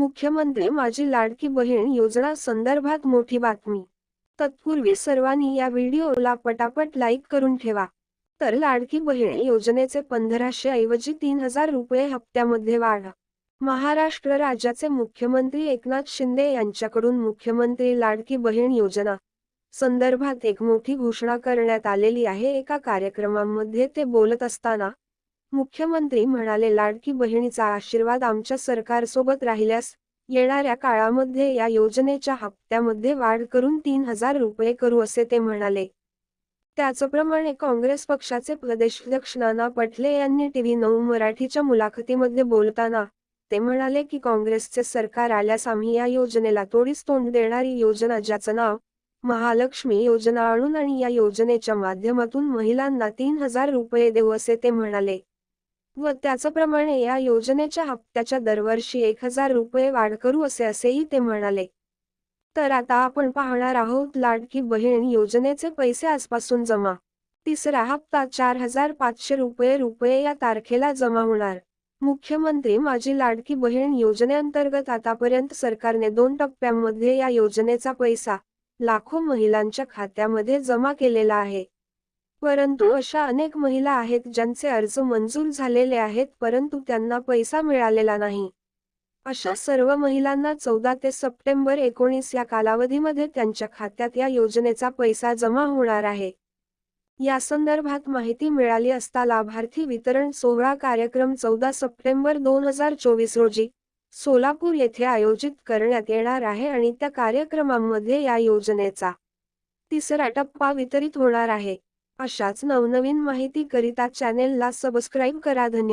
मुख्यमंत्री माझी लाडकी बहीण योजना संदर्भात मोठी बातमी. तत्पूर्वी सर्वांनी या व्हिडिओला पटापट लाईक करून ठेवा. तर लाडकी बहीण योजनेचे पंधराशे ऐवजी तीन हजार रुपये हप्त्यामध्ये वाढ. महाराष्ट्र राज्याचे मुख्यमंत्री एकनाथ शिंदे यांच्याकडून मुख्यमंत्री लाडकी बहीण योजना संदर्भात एक मोठी घोषणा करण्यात आलेली आहे. एका कार्यक्रमामध्ये ते बोलत असताना मुख्यमंत्री म्हणाले लाडकी बहिणीचा आशीर्वाद आमच्या सरकारसोबत राहिल्यास येणाऱ्या काळामध्ये या योजनेच्या हप्त्यामध्ये वाढ करून तीन हजार रुपये करू असे ते म्हणाले. त्याचप्रमाणे काँग्रेस पक्षाचे प्रदेशाध्यक्ष नाना पटले यांनी टीव्ही नऊ मराठीच्या मुलाखतीमध्ये बोलताना ते म्हणाले की काँग्रेसचे सरकार आल्यास आम्ही या योजनेला तोडीस तोंड देणारी योजना ज्याचं नाव महालक्ष्मी योजना आणून आणि या योजनेच्या माध्यमातून महिलांना तीन हजार रुपये देऊ असे ते म्हणाले. व त्याचप्रमाणे या योजनेच्या हप्त्याच्या दरवर्षी एक हजार रुपये वाढ करू असे असेही ते म्हणाले. तर आता आपण पाहणार आहोत लाडकी बहीण योजनेचे पैसे आजपासून जमा. तिसरा हप्ता चार हजार पाचशे रुपये रुपये या तारखेला जमा होणार. मुख्यमंत्री माझी लाडकी बहीण योजनेअंतर्गत आतापर्यंत सरकारने दोन टप्प्यांमध्ये या योजनेचा पैसा लाखो महिलांच्या खात्यामध्ये जमा केलेला आहे. परंतु अशा अनेक महिला आहेत ज्यांचे अर्ज मंजूर झालेले आहेत परंतु त्यांना पैसा मिळालेला नाही. अशा सर्व महिलांना चौदा ते सप्टेंबर एकोणीस या कालावधीमध्ये त्यांच्या खात्यात या योजनेचा पैसा जमा होणार आहे. या संदर्भात माहिती मिळाली असता लाभार्थी वितरण सोहळा कार्यक्रम चौदा सप्टेंबर दोन हजार चोवीस रोजी सोलापूर येथे आयोजित करण्यात येणार आहे आणि त्या कार्यक्रमामध्ये या योजनेचा तिसरा टप्पा वितरित होणार आहे. अशाच नवनवीन माहिती करिता चॅनेलला सबस्क्राईब करा. धन्यवाद.